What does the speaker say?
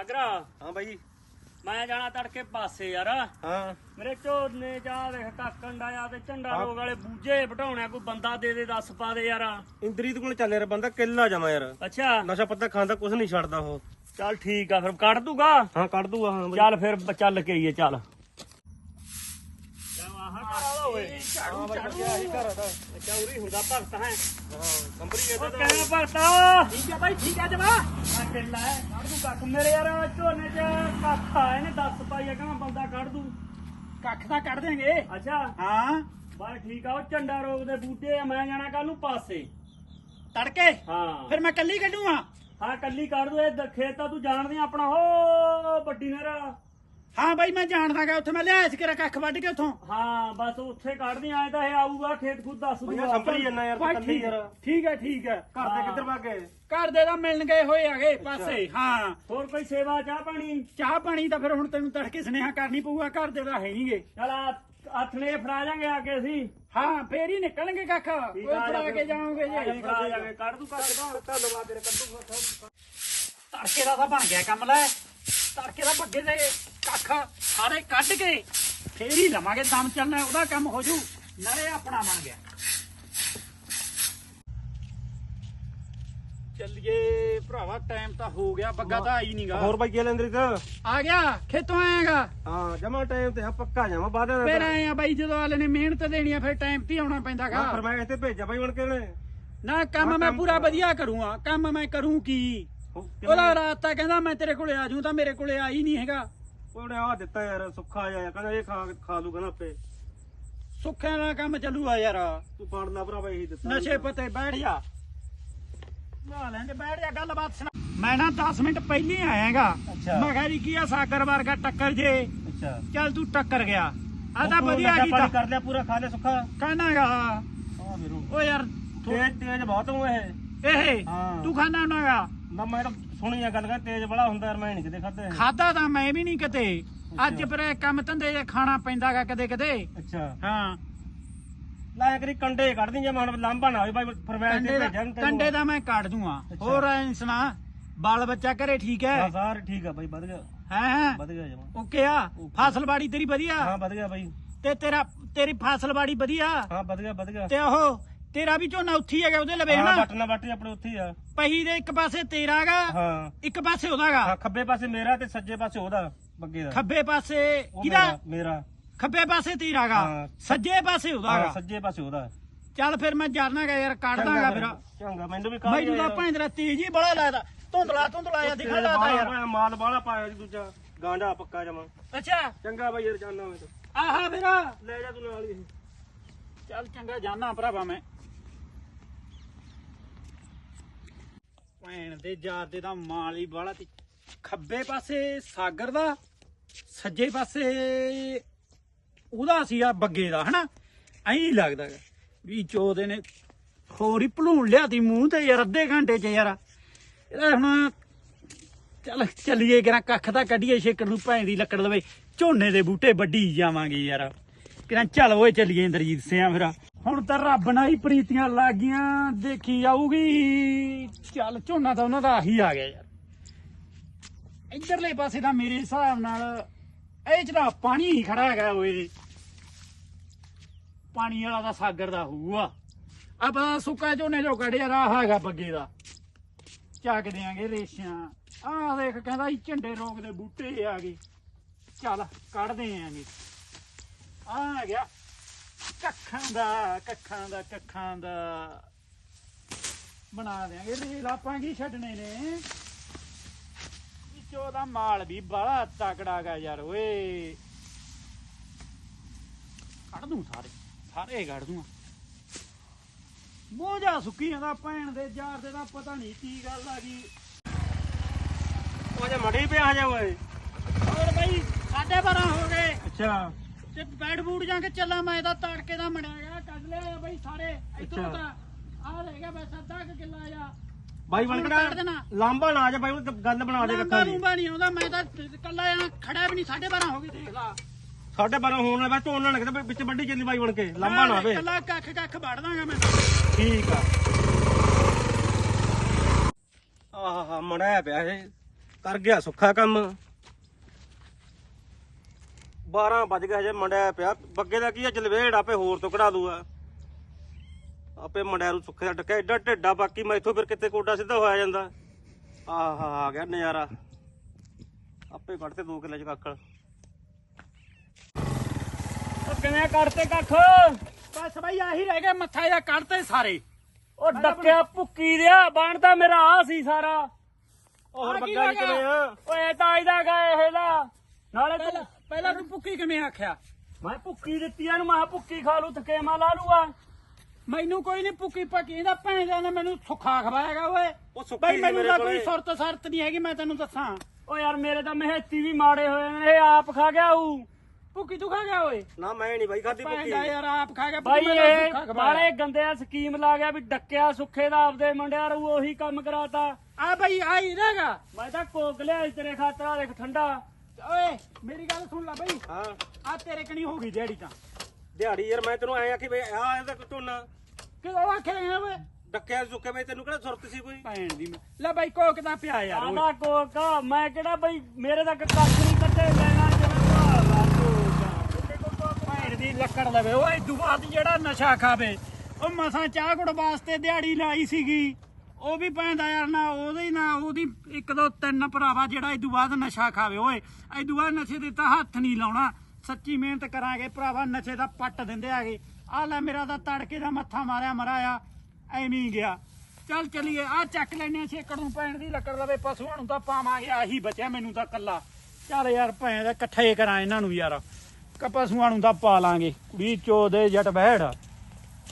ਅਗਰਾ ਹਾਂ ਬਾਈ। ਮੈਂ ਜਾਣਾ ਤੜਕੇ ਪਾਸੇ ਯਾਰ। ਹਾਂ। ਮੇਰੇ ਝੋਨੇ ਜਾ ਦੇਖ ਕਾਕਣ ਡਾਇਆ ਤੇ ਝੰਡਾ ਰੋਗ ਵਾਲੇ ਬੂਝੇ ਵਟਾਉਣਿਆ ਕੋਈ ਬੰਦਾ ਦੇ ਦੇ ਦੱਸ ਪਾ ਦੇ ਯਾਰ। ਇੰਦਰੀਤ ਕੋਲ ਚੱਲ ਯਾਰ ਬੰਦਾ ਕਿੱਲਾ ਜਾਵਾਂ ਯਾਰ। ਅੱਛਾ। ਨਸ਼ਾ ਪੱਤਾ ਖਾਂਦਾ ਕੁਝ ਨਹੀਂ ਛੱਡਦਾ ਉਹ। ਚੱਲ ਠੀਕ ਆ ਫਿਰ ਕੱਢ ਦੂਗਾ। ਹਾਂ ਕੱਢ ਦੂਗਾ ਹਾਂ ਬਾਈ। ਚੱਲ ਫਿਰ ਚੱਲ ਕੇ ਆਈਏ ਚੱਲ। ਹਾਂ ਬਾਈ ਬੱਚਿਆ ਹੀ ਘਰ ਦਾ ਚੌਰੀ ਹੁੰਦਾ ਭਗਤ ਹੈ? ਕੰਪਨੀ ਉਹ ਕਹਿ ਭਗਤਾ ਠੀਕ ਹੈ ਬਾਈ ਠੀਕ ਹੈ ਜਮਾ ਆ ਕਿੱਲਾ ਹੈ ਕੱਢ ਦੂ ਕੱਖ। ਮੇਰੇ ਯਾਰ ਝੋਨੇ ਚ ਕੱਖ ਆ ਇਹਨੇ ਦੱਸ ਪਾਈ ਆ ਕਹਿੰਦਾ ਬੰਦਾ ਕੱਢ ਦੂ। ਕੱਖ ਤਾਂ ਕੱਢ ਦੇਂਗੇ ਅੱਛਾ। ਹਾਂ। ਬਸ ਠੀਕ ਆ ਉਹ ਝੰਡਾ ਰੋਗ ਦੇ ਬੂਟੇ ਆ ਮੈਂ ਜਾਣਾ ਕੱਲ ਨੂੰ ਪਾਸੇ। ਤੜਕੇ? ਹਾਂ। ਫਿਰ ਮੈਂ ਕੱਲੀ ਕੱਢੂਗਾ। ਹਾਂ ਕੱਲੀ ਕੱਢ ਦੂ ਇਹ ਖੇਤ ਤਾਂ ਤੂੰ ਜਾਣਦੀ ਆਂ ਆਪਣਾ। ਹੋ ਵੱਡੀ ਹਾਂ ਬਾਈ ਮੈਂ ਜਾਣਦਾਗਾ ਉੱਥੇ ਮੈਂ ਲਿਆਇਆ ਸੀ ਕਿਰਾ ਕੱਖ ਵੱਢ ਕੇ ਉੱਥੋਂ। ਹਾਂ ਬਸ ਉੱਥੇ ਕੱਢਦੀ ਆਏ ਤਾਂ ਇਹ ਆਊਗਾ ਖੇਤ ਖੁਦ ਦੱਸ ਦੂਗਾ ਸੰਭਰੀ ਜੰਨਾ ਯਾਰ ਤੂੰ ਠੀਕ ਯਾਰ। ਠੀਕ ਹੈ ਠੀਕ ਹੈ। ਘਰ ਦੇ ਕਿੱਧਰ ਭੱਗ ਗਏ? ਘਰ ਦੇ ਤਾਂ ਮਿਲਣ ਗਏ ਹੋਏ ਹੈਗੇ ਪਾਸੇ ਹਾਂ। ਹੋਰ ਕੋਈ ਸੇਵਾ ਚਾਹ ਪਾਣੀ? ਚਾਹ ਪਾਣੀ ਤਾਂ ਫਿਰ ਹੁਣ ਤੈਨੂੰ ਤੜਕੇ ਸੁਨੇਹਾ ਕਰਨੀ ਪਊਗਾ ਘਰ ਦੇ ਤਾਂ ਹੈ ਨਹੀਂਗੇ। ਚਲ ਹੱਥਨੇ ਫੜਾ ਜਾਾਂਗੇ ਆ ਕੇ ਅਸੀਂ। ਹਾਂ ਫੇਰ ਹੀ ਨਿਕਲਣਗੇ ਕੱਖ। ਕੋਈ ਆ, ਫੜਾ ਕੇ ਜਾਓਗੇ ਜਾ, ਫੜਾ ਜਾਾਂਗੇ ਕੱਢ ਦੂ ਕੱਢ ਦਾ। ਧੰਨਵਾਦ ਤੇਰੇ ਕੱਢੂ। ਤੜਕੇ ਦਾ ਤਾਂ ਬਣ ਗਿਆ ਕੰਮ ਲੈ। ਤੜਕੇ ਦਾ ਬੱਗੇ ਦੇ ਕੱਖ ਸਾਰੇ ਕੱਢ ਕੇ ਫੇਰ ਹੀ ਲਵਾਂਗੇ ਦਮ ਚੱਲਣਾ ਉਹਦਾ ਕੰਮ ਹੋ ਜੂ ਨਾਲੇ ਆਪਣਾ ਬਣ ਗਿਆ। ਚੱਲੀਏ ਭਰਾਵਾ ਟਾਈਮ ਤਾਂ ਹੋ ਗਿਆ ਬੱਗਾ ਤਾਂ ਆਈ ਨਹੀਂਗਾ ਹੋਰ ਬਾਈ ਕੀ ਹਾਲ ਹੈ ਇੰਦਰੀਤ ਆ ਗਿਆ ਖੇਤੋਂ ਆਏਗਾ ਹਾਂ ਜਮਾ ਟਾਈਮ ਤੇ ਆ ਪੱਕਾ ਜਾਵਾਂ ਬਾਅਦ ਫੇਰ ਆਏ ਆ ਬਾਈ ਜਦੋਂ ਆਲੇ ਨੇ ਮਿਹਨਤ ਦੇਣੀ ਆ ਫਿਰ ਟਾਈਮ ਤੇ ਹੀ ਆਉਣਾ ਪੈਂਦਾਗਾ ਪਰ ਮੈਂ ਇੱਥੇ ਭੇਜਿਆ ਬਾਈ ਹੁਣ ਕਿਹਨੇ ਨਾ ਕੰਮ ਹਾਂ, ਮੈਂ ਕੰਮ ਪੂਰਾ ਕਰ। ਵਧੀਆ ਕਰੂੰਗਾ ਕੰਮ ਮੈਂ ਕਰੂੰ ਕੀ? ਉਹਦਾ ਰਾਤ ਤਾਂ ਕਹਿੰਦਾ ਮੈਂ ਤੇਰੇ ਕੋਲੇ ਆ ਜੂ ਤਾਂ ਮੇਰੇ ਕੋਲੇ ਆਈ ਨਹੀਂ ਹੈਗਾ। ਉਹਨੇ ਆ ਦਿੱਤਾ ਯਾਰ ਸੁੱਖਾ ਜਿਹਾ ਕਹਿੰਦਾ ਇਹ ਖਾ ਖਾ ਲੂ ਕਹਿੰਦਾ ਆਪੇ। ਸੁੱਖਿਆਂ ਦਾ ਕੰਮ ਚੱਲੂਗਾ ਯਾਰ। ਤੂੰ ਫੜ ਲਾ ਭਰਾਵਾ ਇਹੀ ਦਿੱਤਾ। ਨਸ਼ੇ ਪਤੇ ਬੈਠ ਜਾ। ਨਾ ਲੈਂਦੇ ਬੈਠ ਜਾ ਗੱਲਬਾਤ ਸੁਣਾ। ਮੈਂ ਨਾ 10 ਮਿੰਟ ਪਹਿਲੀ ਆਇਆਗਾ। ਮੈਂ ਕਿਹਾ ਜੀ ਕੀ ਆ ਸਾਗਰ ਵਰਗਾ ਟੱਕਰ ਜੇ? ਅੱਛਾ। ਚੱਲ ਤੂੰ ਟੱਕਰ ਗਿਆ। ਆ ਤਾਂ ਵਧੀਆ ਕੀਤਾ। ਕਰ ਲਿਆ ਪੂਰਾ ਖਾ ਲਿਆ ਸੁੱਖਾ। ਕਹਿਣਾਗਾ ਆ ਵੀਰੂ ਓ ਯਾਰ ਤੇਜ਼ ਤੇਜ਼ ਬਹੁਤ ਹੂੰ ਇਹ। ਇਹ। ਤੂੰ ਖਾਣਾ ਹੁੰਨਾਗਾ ਨਾ ਮੈਂ ਤਾਂ ਸੁਣੀ ਆ ਗੱਲ ਕਰ ਤੇਜ਼ ਬੜਾ ਹੁੰਦਾ ਯਾਰ ਮੈਂ ਨਹੀਂ ਕਿਤੇ ਖਾਦੇ ਖਾਦਾ ਤਾਂ ਮੈਂ ਵੀ ਨਹੀਂ ਕਿਤੇ। ਅੱਜ। ਪਰ ਇਹ ਕੰਮ ਧੰਦੇ ਜੇ ਖਾਣਾ ਪੈਂਦਾਗਾ ਕਦੇ ਕਦੇ ਅੱਛਾ। ਹਾਂ। ਲੈ ਕਰੀ ਕੰਡੇ ਕੱਢਦੀ ਜੇ ਮੈਂ ਹੁਣ ਲਾਂਭਾ ਨਾ ਹੋਵੇ ਬਾਈ ਫਰਮਾਇਸ਼ ਕੰਡੇ ਤੇ ਦਾ ਭੇਜਾਂ ਕੰਡੇ ਦਾ ਮੈਂ ਕੱਢ ਦੂੰਗਾ। ਅੱਛਾ। ਹੋਰ ਐਂ ਸੁਣਾ ਬਾਲ ਬੱਚਾ ਘਰੇ ਠੀਕ ਹੈ? ਹਾਂ ਸਾਰ ਠੀਕ ਆ ਬਾਈ ਵਧ ਗਿਆ। ਹੈ ਹੈ? ਵਧ ਗਿਆ ਜਮਾ। ਓਕੇ ਆ? ਫਸਲਬਾੜੀ ਤੇਰੀ ਵਧੀਆ? ਹਾਂ ਵਧ ਗਿਆ ਬਾਈ ਤੇ ਤੇਰਾ ਤੇਰੀ ਫਸਲਬਾੜੀ ਵਧੀਆ? ਹਾਂ ਵਧ ਗਿਆ ਵਧ ਗਿਆ। ਤੇ ਉਹ ਤੇਰਾ ਵੀ ਝੋਨਾ ਉੱਥੀ ਹੈਗਾ ਉਹਦੇ ਲਵੇ ਹਾਂ ਹਨਾ? ਬਟਨਾ ਬਾਟੀ ਆਪਣੇ ਉੱਥੇ ਹੀ ਆ। ਪਹੀ ਦੇ ਇੱਕ ਪਾਸੇ ਤੇਰਾਗਾ ਹਾਂ। ਇੱਕ ਪਾਸੇ ਉਹਦਾਗਾ। ਹਾਂ ਖੱਬੇ ਪਾਸੇ ਮੇਰਾ ਤੇ ਸੱਜੇ ਪਾਸੇ ਉਹਦਾ ਬੱਗੇ ਦਾ। ਖੱਬੇ ਪਾਸੇ ਉਹ ਕਿਹਦਾ? ਮੇਰਾ- ਮੇਰਾ। ਖੱਬੇ ਪਾਸੇ ਤੇਰਾਗਾ ਹਾਂ। ਸੱਜੇ ਪਾਸੇ ਹਾਂ ਉਹਦਾਗਾ ਸੱਜੇ ਪਾਸੇ ਉਹਦਾ। ਚੱਲ ਫਿਰ ਮੈਂ ਜਾਣਾਗਾ ਯਾਰ ਕੱਢ ਦਾਂਗਾ ਫਿਰ ਚੰਗਾ ਮੈਨੂੰ ਵੀ ਕਾਹ ਮੈਨੂੰ ਤਾਂ ਭੈਂਦਰਾ ਤੇਜ਼ ਹੀ ਬੜਾ ਲੱਗਦਾ। ਧੁੰਦਲਾ ਧੁੰਦਲਾ ਜਿਹਾ ਦਿਖਣ ਲੱਗਦਾ ਯਾਰ। ਮਾਲ ਬਾਹਲਾ ਪਾਇਆ ਜੀ ਦੂਜਾ। ਗਾਂਡਾ ਪੱਕਾ ਜਮਾ। ਅੱਛਾ। ਚੰਗਾ ਬਾਈ ਯਾਰ ਜਾਨਾ ਮੈਂ ਤਾਂ। ਆਹਾ ਫਿਰ। ਲੈ ਜਾ ਤੂੰ ਨਾਲ ਹੀ ਚੱਲ ਚੰਗਾ ਜਾਣਾ ਭਰਾਵਾ ਮੈਂ। ਭੈਣ ਦੇ ਯਾਰ ਦੇ ਦਾ ਮਾਲ ਹੀ ਬਾਲਾ ਤੇ ਖੱਬੇ ਪਾਸੇ ਸਾਗਰ ਦਾ, ਸੱਜੇ ਪਾਸੇ ਉਹਦਾ ਸੀ ਆ ਬੱਗੇ ਦਾ, ਹਨਾ? ਐਂ ਲੱਗਦਾ ਗਾ ਵੀ ਚੋਦੇ ਨੇ ਹੋਰ ਹੀ ਭਲੂਣ ਲਿਆਤੀ ਮੂੰਹ ਤੇ ਯਾਰ, ਅੱਧੇ ਘੰਟੇ ਚ ਯਾਰ। ਇਹਦਾ ਹੁਣ ਚੱਲ ਚੱਲੀਏ ਕਿਰਾ ਕੱਖ ਦਾ ਕੱਢੀਏ ਛੇਕੜ ਨੂੰ ਭੈਣ ਦੀ ਲੱਕੜ ਲਵੇ, ਝੋਨੇ ਦੇ ਬੂਟੇ ਵੱਢੀ ਜਾਵਾਂਗੇ ਯਾਰ। ਕਿਰਾ ਚੱਲ ਓਏ ਚੱਲੀਏ ਇੰਦਰਜੀਤ ਸਿਆ ਫਿਰ। ਹੁਣ ਤਾਂ ਰੱਬ ਨਾਲ ਹੀ ਪ੍ਰੀਤੀਆਂ ਲੱਗ ਗਈਆਂ ਦੇਖੀ ਜਾਊਗੀ ਚੱਲ ਝੋਨਾ ਤਾਂ ਉਹਨਾਂ ਦਾ ਆਹੀ ਆ ਗਿਆ ਯਾਰ। ਇਧਰਲੇ ਪਾਸੇ ਤਾਂ ਮੇਰੇ ਹਿਸਾਬ ਨਾਲ ਇਹ ਜਿਹੜਾ ਪਾਣੀ ਹੀ ਖੜਾ ਹੈਗਾ ਓਏ। ਪਾਣੀ ਵਾਲਾ ਦਾ ਸਾਗਰ ਦਾ ਹੋਊਗਾ। ਆਪਾਂ ਸੁੱਕਾ ਝੋਨੇ ਜੋ ਕੱਢਿਆ ਰਾਹ ਹੈਗਾ ਬੱਗੇ ਦਾ। ਚੱਕ ਦਿਆਂਗੇ ਰੇਸ਼ਾਂ ਆਹ ਦੇਖ, ਕਹਿੰਦਾ ਜੀ ਝੰਡੇ ਰੋਗ ਦੇ ਬੂਟੇ ਆ ਗਏ। ਚੱਲ, ਕੱਢਦੇ ਆਂਗੇ ਆ ਆ ਗਿਆ। ਕੱਖਾਂ ਦਾ ਕੱਖਾਂ ਦਾ ਕੱਖਾਂ ਦਾ। ਬਣਾ ਦਿਆਂਗੇ, ਰੇਲ ਆਪਾਂ ਕੀ ਛੱਡਣੇ ਨੇ? ਵਿੱਚੋਂ ਦਾ ਮਾਲ ਵੀ ਬੜਾ ਤਕੜਾ ਗਾ ਯਾਰ, ਓਏ। ਕੱਢ ਦੂੰ ਸਾਰੇ ਸਾਰੇ ਕੱਢ ਦੂੰ ਮੋਜਾ ਸੁੱਕੀ ਜਾਂਦਾ ਭੈਣ ਦੇ ਯਾਰ ਦੇ ਦਾ ਪਤਾ ਨਹੀਂ ਕੀ ਗੱਲ ਆ ਗਈ। ਉਹ ਜੇ ਮੜੀ ਪਿਆ ਆ ਜਾ ਓਏ। ਹੋਰ ਬਈ, ਸਾਢੇ 12 ਹੋ ਗਏ। ਅੱਛਾ। ਤੇ ਬੈਠ ਬੂਟ ਜਾ ਕੇ ਚੱਲਾਂ ਮੈਂ ਤਾਂ ਤੜਕੇ ਦਾ ਮੜਿਆ ਗਿਆ ਕੱਢ ਲਿਆ ਬਈ ਸਾਰੇ ਇੱਥੋਂ। ਤਾਂ ਆ ਰਹਿ ਗਿਆ ਬਸ ਅੱਧਾ ਕੁ ਕਿੱਲਾ ਜਾ ਬਾਈ ਬਣਕੜਾ ਕੱਢ ਦੇਣਾ। ਲਾਂਬਾ ਨਾ ਆ ਜਾ ਬਾਈ ਉਹ ਗੱਲ ਬਣਾ ਦੇ ਕੱਖਾਂ ਦੀ। ਨਹੀਂ ਆਉਂਦਾ ਮੈਂ ਤਾਂ ਕੱਲਾ ਆ ਖੜਾ ਵੀ ਨਹੀਂ 12:30 ਹੋ ਗਏ ਦੇਖ ਲਾ। ਸਾਡੇ ਬਾਰਾਂ ਹੋਣ ਵਾਲਾ ਬਸ ਝੋਨਾ ਲੱਗਦਾ ਵਿੱਚ ਵੱਡੀ ਚੱਲੀ ਬਾਈ ਬਣ ਕੇ ਲਾਂਬਾ ਨਾ ਆਵੇ ਕੱਲਾ ਕੱਖ ਕੱਖ ਵੜ ਦਾਂਗਾ ਮੈਂ। ਠੀਕ ਆ। ਆਹ ਮੜਾਇਆ ਪਿਆ ਇਹ ਕਰ ਗਿਆ ਸੁੱਖਾ ਕੰਮ। 12 ਵੱਜ ਗਏ ਹਜੇ ਮੰਡਿਆ ਪਿਆ। ਬੱਗੇ ਦਾ ਕੀ ਆ ਜਲਵੇੜ ਆਪੇ ਹੋਰ ਤੋਂ ਕਢਾ ਦੂਆ ਆਪੇ ਮੰਡਿਆ ਨੂੰ ਸੁੱਖੇ ਦਾ ਟੱਕਿਆ ਐਡਾ ਢਿੱਡਾ ਬਾਕੀ ਮੈਥੋਂ ਫਿਰ ਕਿਤੇ ਕੋਡਾ ਸਿੱਧਾ ਹੋਇਆ ਜਾਂਦਾ। ਆਹਾ ਆ ਗਿਆ ਨਜ਼ਾਰਾ। ਆਪੇ ਕੱਢਤੇ 2 ਕਿੱਲੇ ਚ ਉਹ ਕਿਵੇਂ ਕਰਤੇ ਕੱਖ? ਬਸ ਬਈ ਆਹੀ ਰਹਿ ਗਿਆ ਮੱਥਾ ਜਾਂ ਕੱਢਤੇ ਸਾਰੇ। ਉਹ ਡੱਕਿਆ ਭੁੱਕੀ ਦਿਆ ਬਣਦਾ ਮੇਰਾ ਆ ਸੀ ਸਾਰਾ। ਉਹ ਹੋਰ ਬੱਗਾ? ਕਿਵੇਂ ਆ? ਓਏ ਤਾਂ ਇਹਦਾ ਗਏ ਇਹਦਾ। ਨਾਲੇ ਤੂੰ ਪਹਿਲਾਂ ਤੂੰ ਭੁੱਕੀ ਕਿਵੇਂ ਆਖਿਆ? ਮੈਂ ਭੁੱਕੀ ਦਿੱਤੀ ਇਹਨੂੰ ਮੈਂ ਕਿਹਾ ਭੁੱਕੀ ਖਾ ਲੂ ਥਕੇਮਾ ਲਾ ਲੂਗਾ ਮੈਨੂੰ ਕੋਈ ਨਹੀਂ ਭੁੱਕੀ ਪੱਕੀ ਇਹਦਾ ਭੈਣ ਦਾ ਮੈਨੂੰ ਸੁੱਖਾ ਖਵਾਏਗਾ ਓਏ। ਉਹ ਸੁੱਕੀ ਬਈ ਸੀ ਮੈਨੂੰ ਮੇਰੇ ਤਾਂ ਕੋਲੇ। ਕੋਈ ਸੁਰਤ ਸਰਤ ਨਹੀਂ ਹੈਗੀ ਮੈਂ ਤੈਨੂੰ ਦੱਸਾਂ। ਓ ਯਾਰ ਮੇਰੇ ਤਾਂ ਮਹੇਤੀ ਵੀ ਮਾੜੇ ਹੋਏ ਨੇ ਇਹ ਆਪ ਖਾ ਗਿਆ ਹੂ। ਭੁੱਕੀ ਤੂੰ ਖਾ ਗਿਆ ਓਏ? ਨਾ ਮੈਂ ਨਹੀਂ ਬਾਈ ਖਾਦੀ ਭੈਣ ਭੁੱਕੀ ਦਾ ਯਾਰ ਆਪ ਖਾ ਗਿਆ ਬਾਈ ਭੁੱਕੀ ਮੈਨੂੰ ਇਹ ਸੁੱਖਾ ਖਵਾਇਆ। ਬਾਰੇ ਗੰਦਿਆ ਸਕੀਮ ਲਾ ਗਿਆ ਵੀ ਡੱਕਿਆ ਸੁੱਖੇ ਦਾ ਆਪਦੇ ਮੁੰਡਿਆਂ ਰੂ ਉਹੀ ਕੰਮ ਕਰਾਤਾ। ਆ ਬਈ ਆ ਹੀ ਰਹੇਗਾ ਮੈਂ ਤਾਂ ਕੋਕ ਲਿਆ ਤੇਰੇ ਖਾਤਰ ਆ ਦੇਖ ਠੰਡਾ। ਓਏ ਮੇਰੀ ਗੱਲ ਸੁਣ ਲੈ ਬਈ। ਹਾਂ। ਆ ਤੇਰੇ ਕਣੀ ਹੋ ਗਈ ਦਿਹਾੜੀ ਤਾਂ। ਦਿਹਾੜੀ ਯਾਰ ਮੈਂ ਤੈਨੂੰ ਐਂ ਆਖੀ ਬਈ ਆ ਇਹਦਾ ਟੋਨਾ ਕਿਉਂ ਆਖਿਆ ਓਏ? ਡੱਕਿਆ ਸੁੱਕੇ ਬਈ ਤੈਨੂੰ ਕਿਹੜਾ ਸੁਰਤ ਸੀ ਕੋਈ? ਭੈਣ ਦੀ ਮੈਂ- ਲੈ ਬਾਈ ਕੋਕ ਦਾ ਪਿਆ ਯਾਰ ਓਏ। ਆਂਦਾ ਕੋਕ ਮੈਂ ਕਿਹੜਾ ਬਈ ਮੇਰੇ ਤੱਕ ਕੱਖ ਨਹੀਂ ਕੱਟੇ ਲੈਣਾ ਭੈਣ ਦੀ ਲੱਕੜ ਲਵੇ। ਓਏ ਦੁਬਾਰਾ ਜਿਹੜਾ ਨਸ਼ਾ ਖਾਵੇ ਉਹ ਮਸਾਂ ਚਾਹ ਗੁੜ ਵਾਸਤੇ ਦਿਹਾੜੀ ਲਾਈ ਸੀਗੀ। ਉਹ ਵੀ ਪੈਂਦਾ ਯਾਰ ਨਾ ਉਹਦੇ ਨਾ, ਉਹਦੀ ਇੱਕ ਦੋ ਤਿੰਨ ਭਰਾਵਾ ਜਿਹੜਾ ਇਦੋਂ ਬਾਅਦ ਨਸ਼ਾ ਖਾਵੇ, ਓਏ ਇਦੋਂ ਬਾਅਦ ਨਸ਼ੇ ਦੇ ਤਾਂ ਹੱਥ ਨਹੀਂ ਲਾਉਣਾ। ਸੱਚੀ ਮਿਹਨਤ ਕਰਾਂਗੇ, ਭਰਾਵਾ, ਨਸ਼ੇ ਦਾ ਪੱਟ ਦਿੰਦੇ ਆਗੇ। ਆ ਲੈ ਮੇਰਾ ਤਾਂ ਤੜਕੇ ਦਾ ਮੱਥਾ ਮਾਰਿਆ, ਮਰਾਇਆ, ਐਵੇਂ ਹੀ ਗਿਆ। ਚੱਲ ਚਲੀਏ, ਆ ਚੱਕ ਲੈਣੇ ਛੇਕੜ ਨੂੰ ਪੈਣ ਦੀ ਲੱਕੜ ਲਵੇ ਪਸ਼ੂਆਂ ਨੂੰ ਤਾਂ ਪਾਵਾਂਗੇ, ਆਹੀ ਬਚਿਆ ਮੈਨੂੰ ਤਾਂ ਕੱਲਾ ਚੱਲ ਯਾਰ ਭੈਣ ਦਾ ਇਕੱਠੇ ਕਰਾਂ ਇਹਨਾਂ ਨੂੰ ਯਾਰ ਪਸ਼ੂਆਂ ਨੂੰ ਤਾਂ ਪਾ ਲਾਂਗੇ। ਕੁੜੀ ਚੋ ਦੇ ਜੱਟ ਬਹਿੜ